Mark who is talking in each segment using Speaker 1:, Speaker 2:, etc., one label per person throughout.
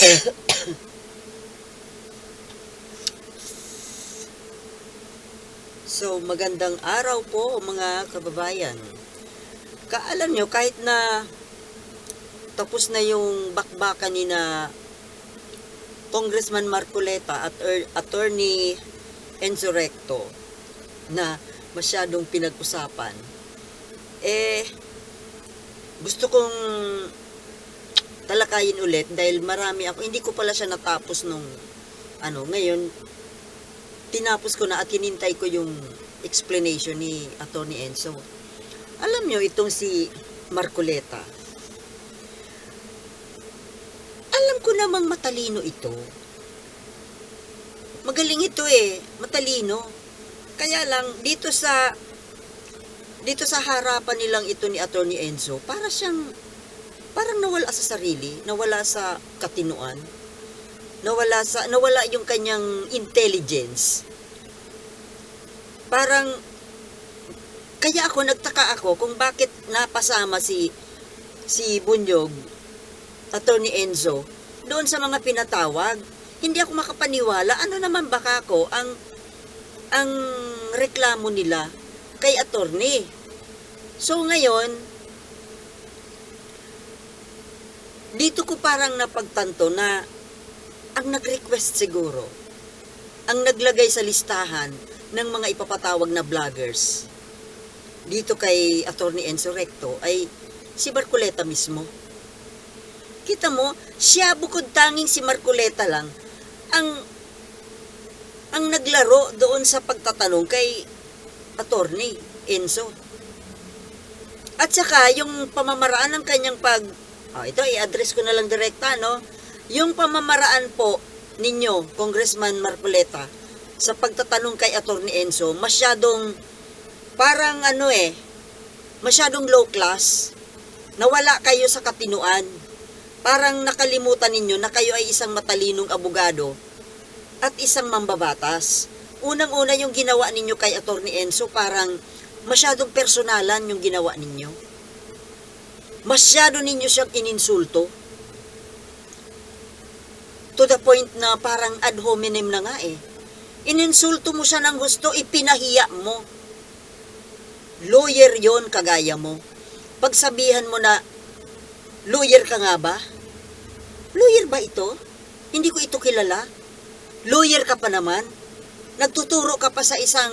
Speaker 1: So, magandang araw po mga kababayan. Kaalam nyo, kahit na tapos na yung bakbakan ni na Congressman Marcoleta at Attorney Enzo Recto na masyadong pinag-usapan, eh, gusto kong talakayin ulit dahil marami ako, hindi ko pala siya natapos nung, ano, ngayon, tinapos ko na at hinintay ko yung explanation ni Attorney Enzo. Alam nyo, itong si Marcoleta, alam ko namang matalino ito. Magaling ito eh, matalino. Kaya lang, dito sa, dito sa harapan nilang ito ni Attorney Enzo, para siyang, parang nawala sa sarili, nawala sa katinuan nawala sa nawala yung kanyang intelligence. Parang kaya ako nagtaka ako kung bakit napasama si si Bunyog Attorney Enzo doon sa mga pinatawag. Hindi ako makapaniwala. Ano naman baka ako ang ang reklamo nila kay attorney. So ngayon, dito ko parang napagtanto na ang nag-request siguro, ang naglagay sa listahan ng mga ipapatawag na vloggers dito kay Attorney Enzo Recto ay si Marcoleta mismo. Kita mo, siya bukod tanging si Marcoleta lang ang ang naglaro doon sa pagtatanong kay Attorney Enzo. At saka yung pamamaraan ng kanyang pag oh, ito i-address ko na lang direkta no yung pamamaraan po ninyo, Congressman Marcoleta, sa pagtatanong kay Attorney Enzo, masyadong parang ano eh, masyadong low class. Nawala kayo sa katinuan. Parang nakalimutan ninyo na kayo ay isang matalinong abogado at isang mambabatas. Unang-una yung ginawa ninyo kay Attorney Enzo, parang masyadong personalan yung ginawa ninyo. Masyado ninyo siyang ininsulto to the point na parang ad hominem na nga eh. Ininsulto mo siya ng gusto, ipinahiya mo. Lawyer yon kagaya mo. Pagsabihan mo na, lawyer ka nga ba? Lawyer ba ito? Hindi ko ito kilala. Lawyer ka pa naman. Nagtuturo ka pa sa isang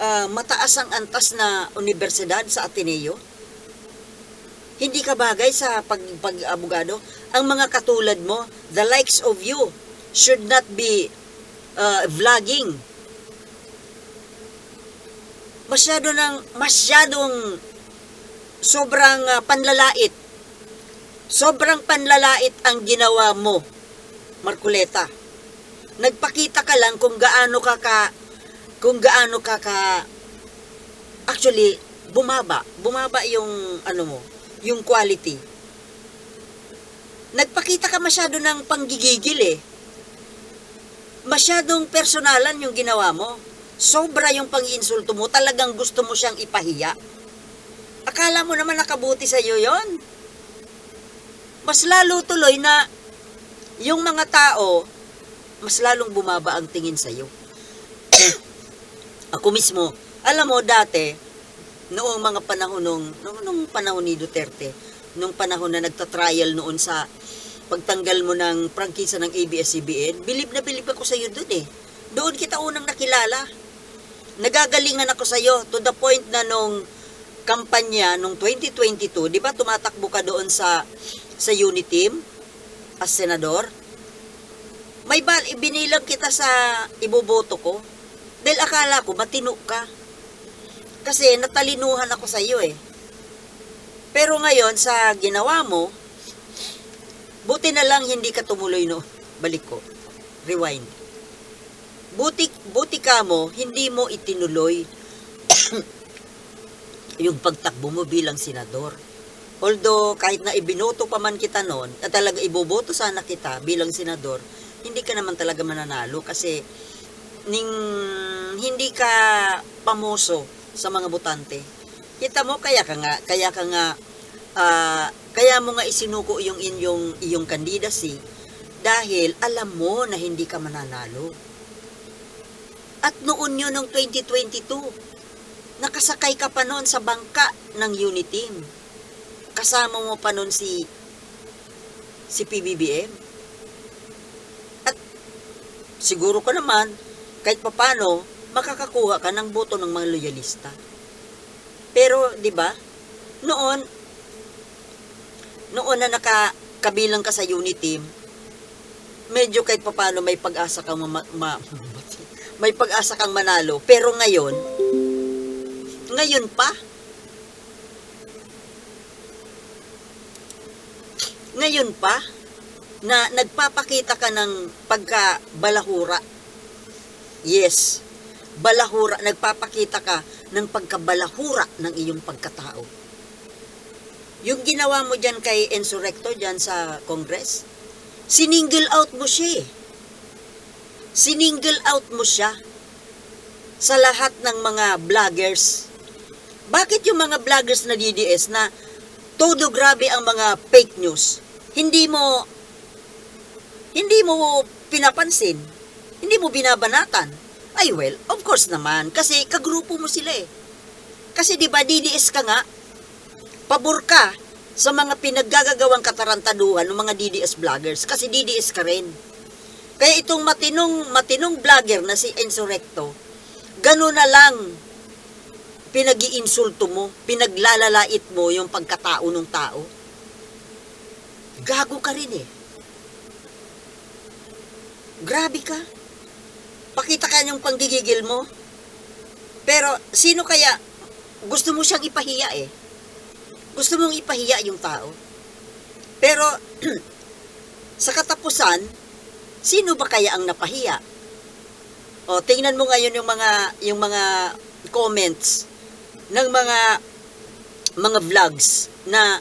Speaker 1: ah, mataas ang antas na universidad sa Ateneo. Hindi ka bagay sa pag, pag-abogado. Ang mga katulad mo, the likes of you, should not be uh, vlogging. Masyado ng, masyadong sobrang uh, panlalait. Sobrang panlalait ang ginawa mo, Marculeta. Nagpakita ka lang kung gaano ka ka, kung gaano ka ka, actually, bumaba. Bumaba yung, ano mo, yung quality. Nagpakita ka masyado ng panggigigil eh. Masyadong personalan yung ginawa mo. Sobra yung pang-insulto mo. Talagang gusto mo siyang ipahiya. Akala mo naman nakabuti sa iyo yon. Mas lalo tuloy na yung mga tao, mas lalong bumaba ang tingin sa iyo. Ako mismo, alam mo dati, noong mga panahon nung, nung, nung panahon ni Duterte, nung panahon na nagta-trial noon sa pagtanggal mo ng prangkisa ng ABS-CBN, bilib na bilib ako sa iyo doon eh. Doon kita unang nakilala. Nagagalingan ako sa iyo to the point na nung kampanya nung 2022, 'di ba tumatakbo ka doon sa sa Uniteam as senador? May bal ibinilang kita sa iboboto ko. Dahil akala ko matino ka. Kasi natalinuhan ako sa iyo eh. Pero ngayon sa ginawa mo, buti na lang hindi ka tumuloy no. Balik ko. Rewind. Buti, buti ka mo, hindi mo itinuloy yung pagtakbo mo bilang senador. Although, kahit na ibinoto pa man kita noon, at talaga iboboto sana kita bilang senador, hindi ka naman talaga mananalo kasi ning hindi ka pamoso sa mga botante. Kita mo kaya ka nga, kaya ka nga ah, kaya mo nga isinuko yung inyong iyong candidacy Dahil alam mo na hindi ka mananalo. At noon yun ng 2022, nakasakay ka pa noon sa bangka ng Uniteam. Kasama mo pa noon si si PBBM. At siguro ka naman, kahit papano, makakakuha ka ng boto ng mga loyalista. Pero, di ba, noon, noon na nakakabilang ka sa Uniteam, medyo kahit papano may pag-asa kang ma, ma- may pag-asa kang manalo. Pero ngayon, ngayon pa, ngayon pa, na nagpapakita ka ng pagkabalahura. Yes, balahura, nagpapakita ka ng pagkabalahura ng iyong pagkatao. Yung ginawa mo dyan kay Enzo Recto dyan sa Congress, siningle out mo siya eh. Siningle out mo siya sa lahat ng mga vloggers. Bakit yung mga vloggers na DDS na todo grabe ang mga fake news, hindi mo hindi mo pinapansin, hindi mo binabanatan. Ay well, of course naman, kasi kagrupo mo sila eh. Kasi di ba DDS ka nga, pabor ka sa mga pinaggagawang katarantaduhan ng mga DDS vloggers kasi DDS ka rin. Kaya itong matinong matinong vlogger na si Enzo Recto, gano'n na lang pinag-iinsulto mo, pinaglalalait mo yung pagkatao ng tao. Gago ka rin eh. Grabe ka. Pakita ka yung panggigigil mo. Pero sino kaya gusto mo siyang ipahiya eh? Gusto mong ipahiya yung tao. Pero sa katapusan, sino ba kaya ang napahiya? O tingnan mo ngayon yung mga yung mga comments ng mga mga vlogs na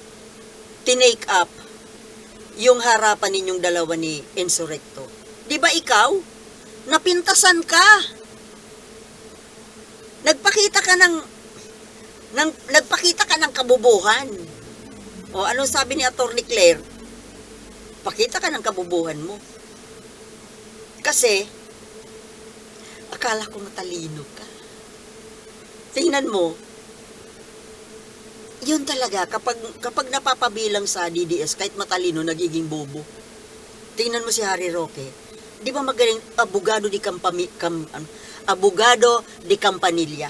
Speaker 1: tinake up yung harapan ninyong dalawa ni Enzo Recto. Di ba ikaw? Napintasan ka. Nagpakita ka ng, ng nagpakita ka ng kabubuhan. O anong sabi ni Attorney Claire? Pakita ka ng kabubuhan mo. Kasi, akala ko matalino ka. Tingnan mo, yun talaga, kapag, kapag napapabilang sa DDS, kahit matalino, nagiging bobo. Tingnan mo si Harry Roque. Di ba magaling abogado di Campami, Cam, ano, abogado di Campanilla.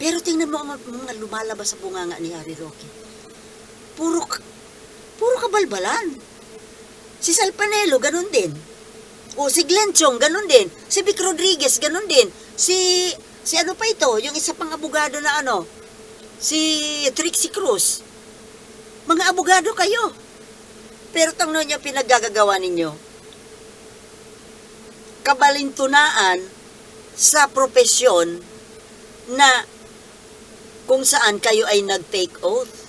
Speaker 1: Pero tingnan mo ang mga, lumalabas sa bunganga ni Harry Roque. Puro, puro kabalbalan. Si Salpanelo, ganun din. O si Glenn Chong, ganun din. Si Vic Rodriguez, ganun din. Si, si ano pa ito, yung isa pang abogado na ano, si Trixie Cruz. Mga abogado kayo. Pero tangno niyo pinaggagawa ninyo. Kabalintunaan sa profesyon na kung saan kayo ay nag-take oath.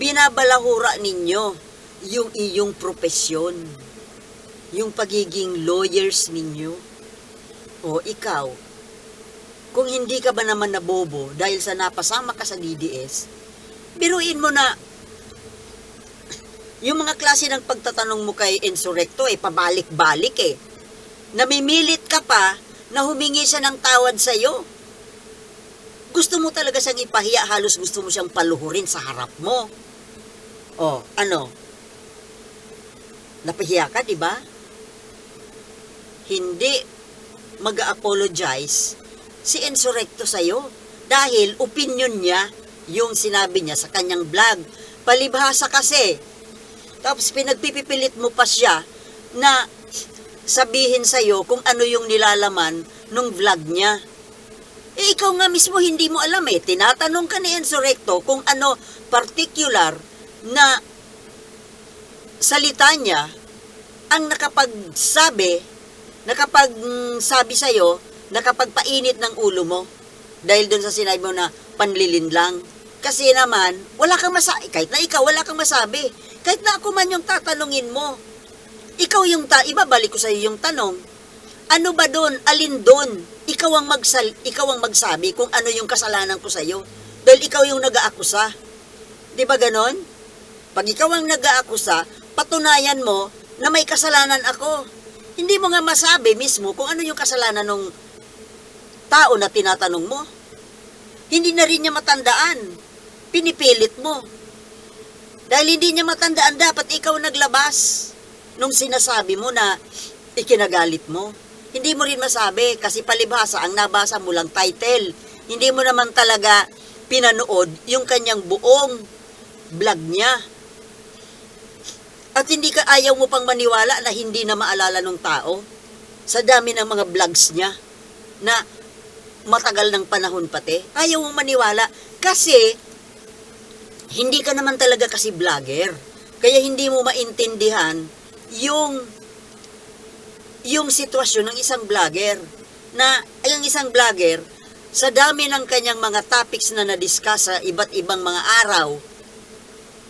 Speaker 1: Binabalahura ninyo yung iyong profesyon. Yung pagiging lawyers ninyo. O ikaw, kung hindi ka ba naman nabobo dahil sa napasama ka sa DDS, biruin mo na yung mga klase ng pagtatanong mo kay Enzo Recto eh, pabalik-balik eh. Namimilit ka pa na humingi siya ng tawad sa'yo. Gusto mo talaga siyang ipahiya, halos gusto mo siyang paluhurin sa harap mo. O, ano? Napahiya ka, di ba? Hindi mag-apologize si Enzo Recto sa'yo dahil opinion niya yung sinabi niya sa kanyang vlog. Palibhasa kasi. Tapos pinagpipipilit mo pa siya na sabihin sa'yo kung ano yung nilalaman nung vlog niya. Eh, ikaw nga mismo hindi mo alam eh. Tinatanong ka ni Enzo Recto kung ano particular na salita niya ang nakapagsabi, nakapagsabi sa'yo, nakapagpainit ng ulo mo dahil doon sa sinabi mo na panlilin lang. Kasi naman, wala kang masabi. Kahit na ikaw, wala kang masabi. Kahit na ako man yung tatanungin mo. Ikaw yung ta, ibabalik ko sa iyo yung tanong. Ano ba doon? Alin doon? Ikaw ang magsal, ikaw ang magsabi kung ano yung kasalanan ko sa iyo. Dahil ikaw yung nag-aakusa. 'Di ba ganon? Pag ikaw ang nag-aakusa, patunayan mo na may kasalanan ako. Hindi mo nga masabi mismo kung ano yung kasalanan ng tao na tinatanong mo. Hindi na rin niya matandaan. Pinipilit mo. Dahil hindi niya matandaan, dapat ikaw naglabas nung sinasabi mo na ikinagalit mo. Hindi mo rin masabi kasi palibhasa ang nabasa mo lang title. Hindi mo naman talaga pinanood yung kanyang buong vlog niya. At hindi ka ayaw mo pang maniwala na hindi na maalala ng tao sa dami ng mga vlogs niya na matagal ng panahon pati. Ayaw mo maniwala kasi hindi ka naman talaga kasi vlogger. Kaya hindi mo maintindihan yung yung sitwasyon ng isang vlogger na ang isang vlogger sa dami ng kanyang mga topics na na-discuss sa iba't ibang mga araw,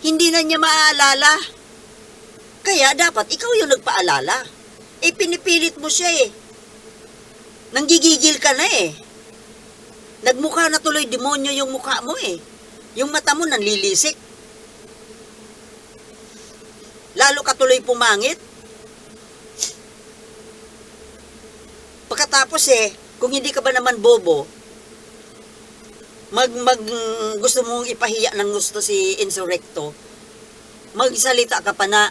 Speaker 1: hindi na niya maaalala. Kaya dapat ikaw yung nagpaalala. Eh, pinipilit mo siya eh. Nanggigigil ka na eh. Nagmukha na tuloy demonyo yung mukha mo eh. Yung mata mo nanlilisik. Lalo ka tuloy pumangit. Pagkatapos eh, kung hindi ka ba naman bobo, mag, mag gusto mong ipahiya ng gusto si Insurrecto, magsalita ka pa na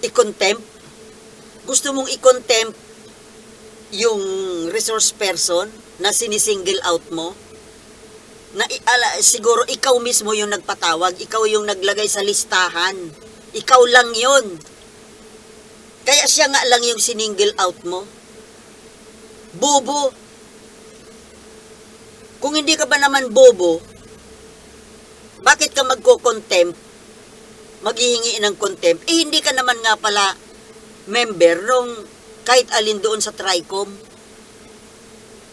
Speaker 1: i-contempt. Gusto mong i-contempt yung resource person na sinisingle out mo na ala, siguro ikaw mismo yung nagpatawag, ikaw yung naglagay sa listahan. Ikaw lang yun. Kaya siya nga lang yung siningle out mo. Bobo. Kung hindi ka ba naman bobo, bakit ka magko-contempt? Maghihingi ng contempt? Eh, hindi ka naman nga pala member nung kahit alin doon sa TRICOM.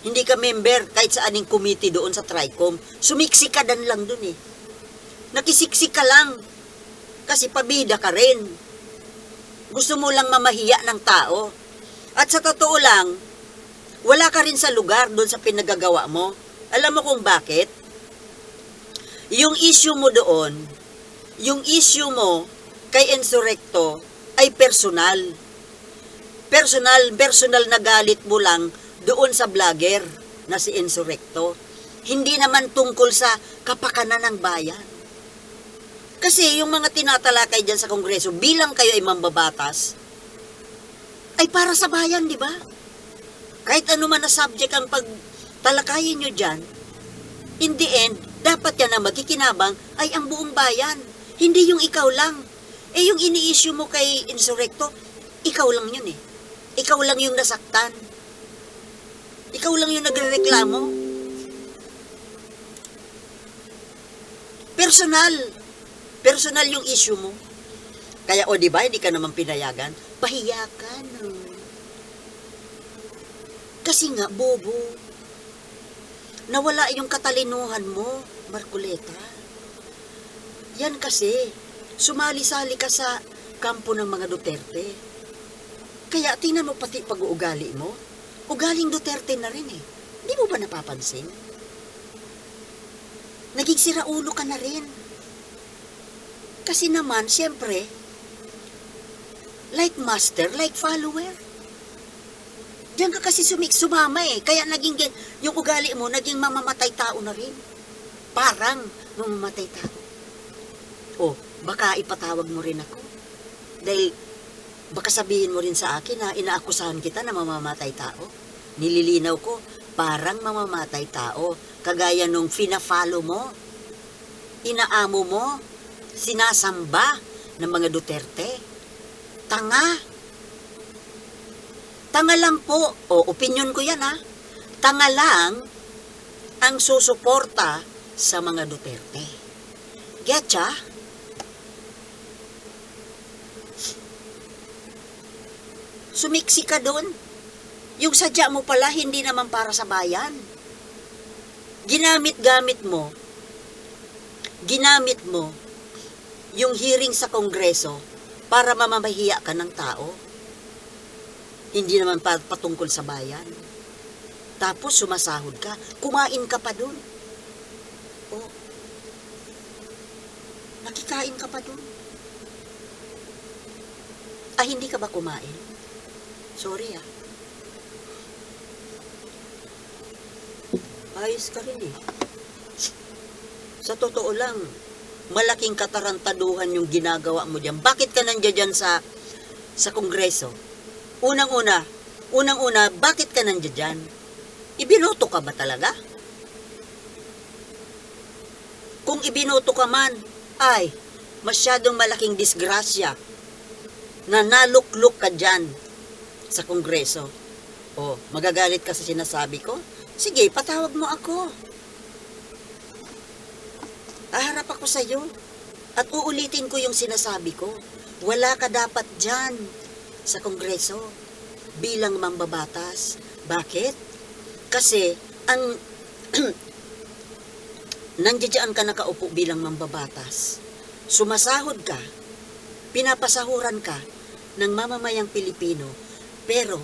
Speaker 1: Hindi ka member kahit sa aning committee doon sa TRICOM. Sumiksi ka dan lang doon eh. Nakisiksik ka lang. Kasi pabida ka rin. Gusto mo lang mamahiya ng tao. At sa totoo lang, wala ka rin sa lugar doon sa pinagagawa mo. Alam mo kung bakit? Yung issue mo doon, yung issue mo kay Insurrecto ay personal. Personal, personal na galit mo lang doon sa vlogger na si Insurrecto. Hindi naman tungkol sa kapakanan ng bayan. Kasi yung mga tinatalakay dyan sa Kongreso, bilang kayo ay mambabatas, ay para sa bayan, di ba? Kahit ano man na subject ang pagtalakayin nyo dyan, in the end, dapat yan na magkikinabang ay ang buong bayan. Hindi yung ikaw lang. Eh yung ini-issue mo kay Insurrecto, ikaw lang yun eh. Ikaw lang yung nasaktan. Ikaw lang yung nagrereklamo. Personal. Personal yung issue mo. Kaya, o di ba, hindi ka naman pinayagan? Pahiya ka na. Kasi nga, bobo. Nawala yung katalinuhan mo, Marcoleta. Yan kasi, sumali-sali ka sa kampo ng mga Duterte. Kaya tingnan mo pati pag-uugali mo. Ugaling Duterte na rin eh. Hindi mo ba napapansin? Naging siraulo ka na rin. Kasi naman, siyempre, like master, like follower. Diyan ka kasi sumik sumama eh. Kaya naging, yung ugali mo, naging mamamatay tao na rin. Parang mamamatay tao. O, baka ipatawag mo rin ako. Dahil, baka sabihin mo rin sa akin na inaakusahan kita na mamamatay tao. Nililinaw ko, parang mamamatay tao. Kagaya nung fina-follow mo, inaamo mo, sinasamba ng mga Duterte. Tanga. Tanga lang po. O, opinion ko yan ha. Tanga lang ang susuporta sa mga Duterte. Getcha? Sumiksi ka doon. Yung sadya mo pala, hindi naman para sa bayan. Ginamit-gamit mo, ginamit mo yung hearing sa Kongreso para mamamahiya ka ng tao. Hindi naman pa- patungkol sa bayan. Tapos sumasahod ka, kumain ka pa dun. Oh. Nakikain ka pa dun. Ah, hindi ka ba kumain? Sorry ah. Ayos ka rin eh. Sa totoo lang, malaking katarantaduhan yung ginagawa mo diyan. Bakit ka nandiyan dyan sa sa kongreso? Unang-una, unang-una, bakit ka nandiyan dyan? Ibinoto ka ba talaga? Kung ibinoto ka man, ay, masyadong malaking disgrasya na nalukluk ka dyan sa kongreso. O, magagalit ka sa sinasabi ko? Sige, patawag mo ako. Aharap ako sa iyo at uulitin ko yung sinasabi ko. Wala ka dapat dyan sa kongreso bilang mambabatas. Bakit? Kasi ang nandiyan ka nakaupo bilang mambabatas. Sumasahod ka, pinapasahuran ka ng mamamayang Pilipino, pero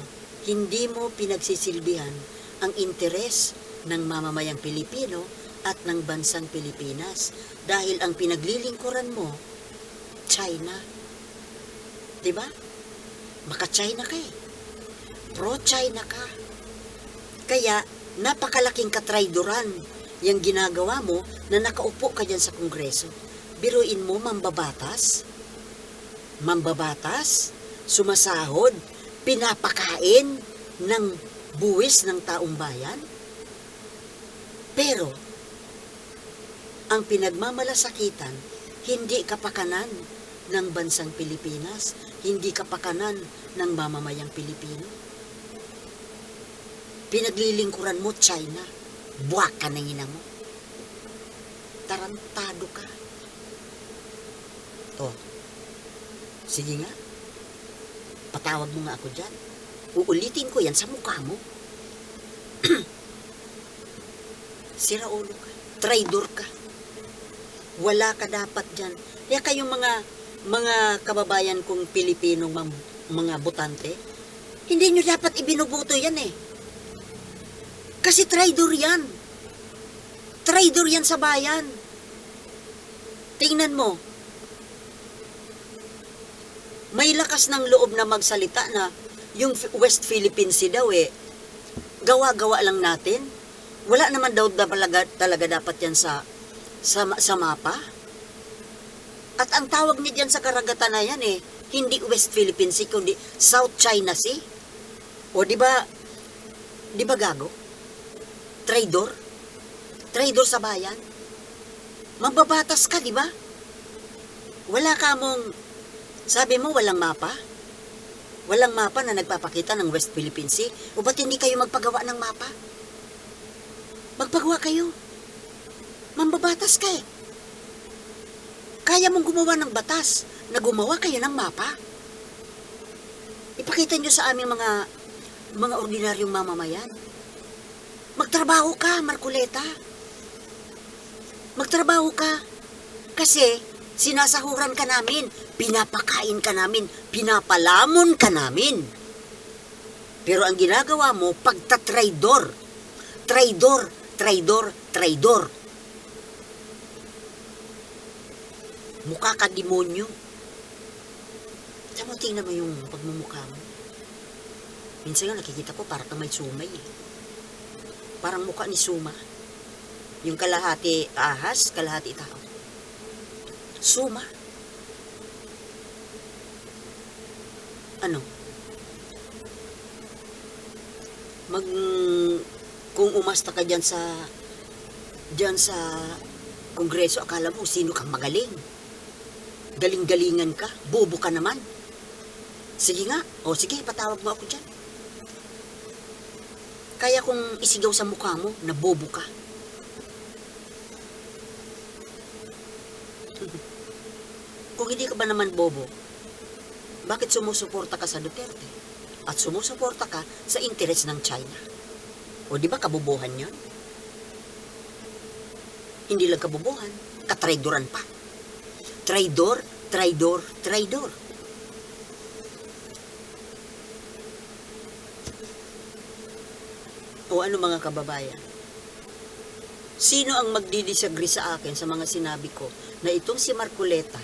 Speaker 1: hindi mo pinagsisilbihan ang interes ng mamamayang Pilipino at ng bansang Pilipinas dahil ang pinaglilingkuran mo, China. 'Di ba? Maka-China ka eh. Pro-China ka. Kaya, napakalaking katrayduran yung ginagawa mo na nakaupo ka dyan sa kongreso. Biruin mo, mambabatas. Mambabatas, sumasahod, pinapakain ng buwis ng taong bayan. Pero, ang pinagmamalasakitan, hindi kapakanan ng bansang Pilipinas, hindi kapakanan ng mamamayang Pilipino. Pinaglilingkuran mo, China. Buwak ka ng ina mo. Tarantado ka. Oh, sige nga. Patawag mo nga ako dyan. Uulitin ko yan sa mukha mo. Sira ulo ka. Traidor ka. Wala ka dapat dyan. Kaya kayong mga mga kababayan kong Pilipinong mga botante, hindi nyo dapat ibinubuto yan eh. Kasi traidor yan. Traidor yan sa bayan. Tingnan mo. May lakas ng loob na magsalita na yung West Philippine Sea daw eh, gawa-gawa lang natin. Wala naman daw talaga, talaga dapat yan sa, sa, sa mapa. At ang tawag niya dyan sa karagatan na yan eh, hindi West Philippine Sea, kundi South China Sea. O di ba, di ba gago? Traidor? Traidor sa bayan? Mababatas ka, di ba? Wala ka mong, sabi mo walang mapa? Walang mapa na nagpapakita ng West Philippine Sea? O ba't hindi kayo magpagawa ng mapa? Magpagawa kayo. Mambabatas ka eh. Kaya mong gumawa ng batas na gumawa kayo ng mapa. Ipakita nyo sa aming mga mga ordinaryong mamamayan. Magtrabaho ka, Marculeta. Magtrabaho ka. Kasi sinasahuran ka namin, pinapakain ka namin, pinapalamon ka namin. Pero ang ginagawa mo, pagtatraidor. Traidor, traidor, traidor. Mukha ka demonyo. Tama, tingnan mo yung pagmumukha mo. Minsan nga nakikita ko para kang may sumay eh. Parang mukha ni Suma. Yung kalahati ahas, kalahati tao. Suma. Ano? Mag... Kung umasta ka dyan sa... Dyan sa... Kongreso, akala mo sino kang magaling. Galing-galingan ka. Bobo ka naman. Sige nga. O sige, patawag mo ako dyan. Kaya kung isigaw sa mukha mo, na bobo ka. kung hindi ka ba naman bobo, bakit sumusuporta ka sa Duterte? At sumusuporta ka sa interes ng China? O di ba kabubuhan yon? Hindi lang kabubuhan, katraidoran pa. Traidor, traidor, traidor. O ano mga kababayan? Sino ang magdidisagree sa akin sa mga sinabi ko na itong si Marcoleta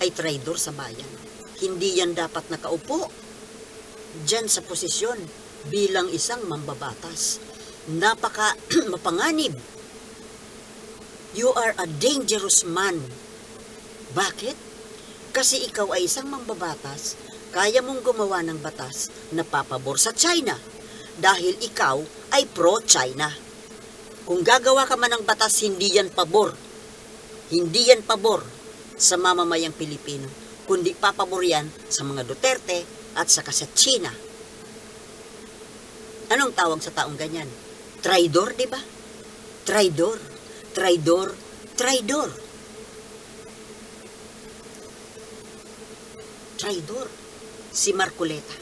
Speaker 1: ay traidor sa bayan? Hindi yan dapat nakaupo dyan sa posisyon bilang isang mambabatas. Napaka mapanganib. You are a dangerous man. Bakit? Kasi ikaw ay isang mambabatas, kaya mong gumawa ng batas na papabor sa China dahil ikaw ay pro-China. Kung gagawa ka man ng batas, hindi yan pabor. Hindi yan pabor sa mamamayang Pilipino, kundi papabor yan sa mga Duterte at saka sa China. Anong tawag sa taong ganyan? Traidor, di ba? Traidor, traidor, traidor. Traidor. Si Marcoleta.